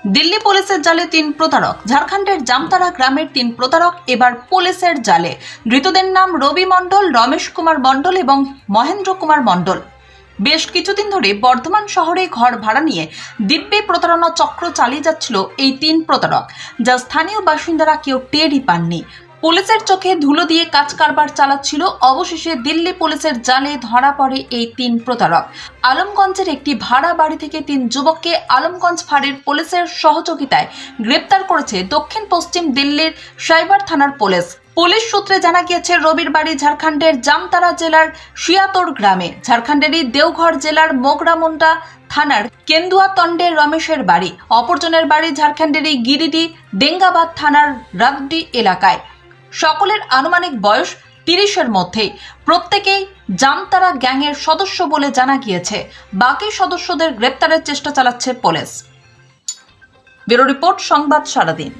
দিল্লি পুলিশের জালে তিন প্রতারক, ঝাড়খণ্ডের জামতারা গ্রামের তিন প্রতারক, এবার পুলিশের জালে। ধৃতদের নাম রবি মণ্ডল, রমেশ কুমার মণ্ডল এবং মহেন্দ্র কুমার মণ্ডল। বেশ কিছুদিন ধরে বর্ধমান শহরে ঘর ভাড়া নিয়ে দিব্যে প্রতারণা চক্র চালিয়ে যাচ্ছিল এই তিন প্রতারক, যা স্থানীয় বাসিন্দারা কেউ টেরই পাননি। পুলিশের চোখে ধুলো দিয়ে কাজ কারবার চালাচ্ছিল। অবশেষে দিল্লি পুলিশের জালে ধরা পড়ে এই তিন প্রতারক। আলমগঞ্জের একটি ভাড়া বাড়ি থেকে তিন যুবককে আলমগঞ্জ ফাঁড়ির পুলিশের সহযোগিতায় গ্রেপ্তার করেছে দক্ষিণ পশ্চিম দিল্লির সাইবার থানার পুলিশ। পুলিশ সূত্রে জানা গিয়েছে রবির বাড়ি ঝাড়খণ্ডের জামতারা জেলার শিয়াতোর গ্রামে, ঝাড়খণ্ডেরই দেওঘর জেলার মোগরামুন্ডা থানার কেন্দুয়া তন্ডের রমেশের বাড়ি, অপরজনের বাড়ি ঝাড়খণ্ডেরই গিরিডি, ডেঙ্গাবাদ থানার রাগডি এলাকায়। সকলের আনুমানিক বয়স তিরিশের মধ্যেই। প্রত্যেকেই জামতারা গ্যাংয়ের সদস্য বলে জানা গিয়েছে। বাকি সদস্যদের গ্রেপ্তারের চেষ্টা চালাচ্ছে পুলিশ। ব্যুরো রিপোর্ট সংবাদ সারাদিন।